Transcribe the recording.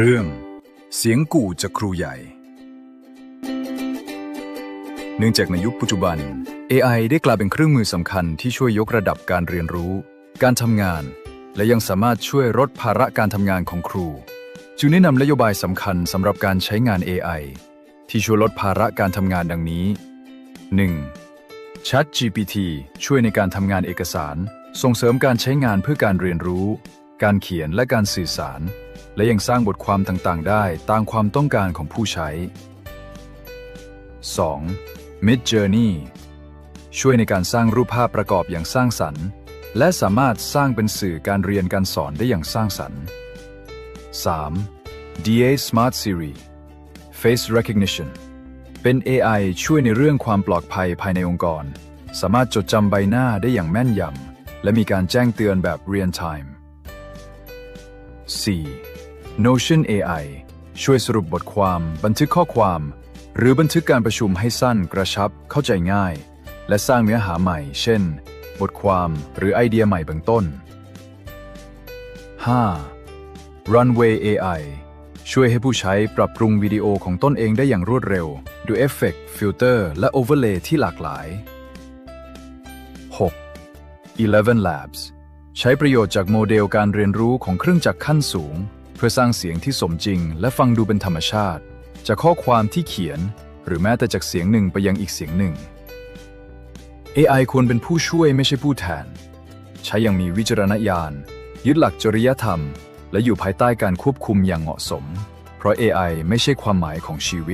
เรื่องเสียงกู่จากครูใหญ่ เนื่องจากในยุคปัจจุบัน AI ได้กลายเป็นเครื่องมือสำคัญที่ช่วยยกระดับการเรียนรู้ การทำงาน และยังสามารถช่วยลดภาระการทำงานของครู จึงแนะนำนโยบายสำคัญสำหรับการใช้งาน AI ที่ช่วยลดภาระการทำงานดังนี้ 1. Chat GPT ช่วยในการทำงานเอกสาร ส่งเสริมการใช้งานเพื่อการเรียนรู้ การเขียนและการสื่อสาร และยังสร้างบทความต่างๆ ได้ตามความต้องการของผู้ใช้ 2. Mid Journey ช่วยในการสร้างรูปภาพประกอบอย่างสร้างสรรค์ และสามารถสร้างเป็นสื่อการเรียนการสอนได้อย่างสร้างสรรค์ 3. DA Smart Siri Face Recognition เป็น AI ช่วยในเรื่องความปลอดภัยภายในองค์กร สามารถจดจำใบหน้าได้อย่างแม่นยำและมีการแจ้งเตือนแบบ Real Time 4. Notion AI ช่วยสรุปบทความ บันทึกข้อความ หรือบันทึกการประชุมให้สั้นกระชับเข้าใจง่าย และสร้างเนื้อหาใหม่ เช่น บทความหรือไอเดียใหม่เบื้องต้น 5. Runway AI ช่วยให้ผู้ใช้ปรับปรุงวิดีโอของตนเองได้อย่างรวดเร็วด้วยเอฟเฟกต์ฟิลเตอร์และโอเวอร์เลย์ที่หลากหลาย 6. Eleven Labs ใช้ประโยชน์จากโมเดลการเรียนรู้ของเครื่องจักรขั้นสูง เพื่อสร้างเสียงที่สมจริง และฟังดูเป็นธรรมชาติ จากข้อความที่เขียน หรือแม้แต่จากเสียงหนึ่งไปยังอีกเสียงหนึ่ง AI ควรเป็นผู้ช่วยไม่ใช่ผู้แทน ใช้อย่างมีวิจารณญาณ ยึดหลักจริยธรรม และอยู่ภายใต้การควบคุมอย่างเหมาะสม เพราะ AI ไม่ใช่ความหมายของชีวิต